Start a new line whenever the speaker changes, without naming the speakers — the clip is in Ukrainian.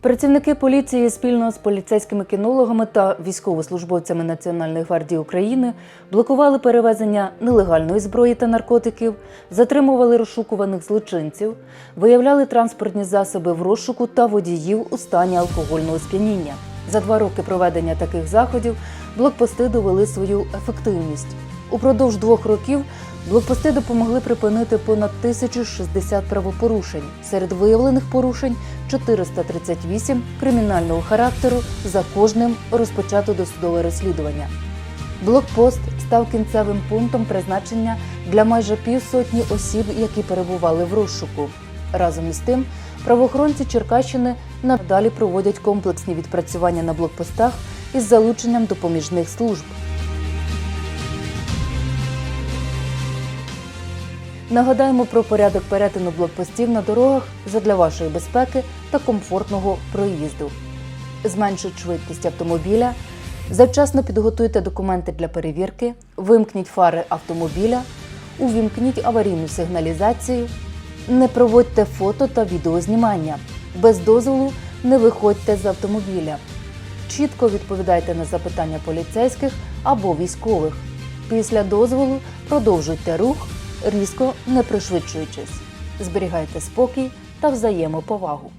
Працівники поліції спільно з поліцейськими кінологами та військовослужбовцями Національної гвардії України блокували перевезення нелегальної зброї та наркотиків, затримували розшукуваних злочинців, виявляли транспортні засоби в розшуку та водіїв у стані алкогольного сп'яніння. За два роки проведення таких заходів блокпости довели свою ефективність. Упродовж двох років блокпости допомогли припинити понад 1060 правопорушень. Серед виявлених порушень 438 кримінального характеру. За кожним розпочато досудове розслідування. Блокпост став кінцевим пунктом призначення для майже півсотні осіб, які перебували в розшуку. Разом із тим, правоохоронці Черкащини надалі проводять комплексні відпрацювання на блокпостах із залученням допоміжних служб. Нагадаємо про порядок перетину блокпостів на дорогах задля вашої безпеки та комфортного проїзду. Зменшіть швидкість автомобіля, завчасно підготуйте документи для перевірки, вимкніть фари автомобіля, увімкніть аварійну сигналізацію, не проводьте фото та відеознімання. Без дозволу не виходьте з автомобіля. Чітко відповідайте на запитання поліцейських або військових. Після дозволу продовжуйте рух, різко не пришвидшуючись. Зберігайте спокій та взаємоповагу.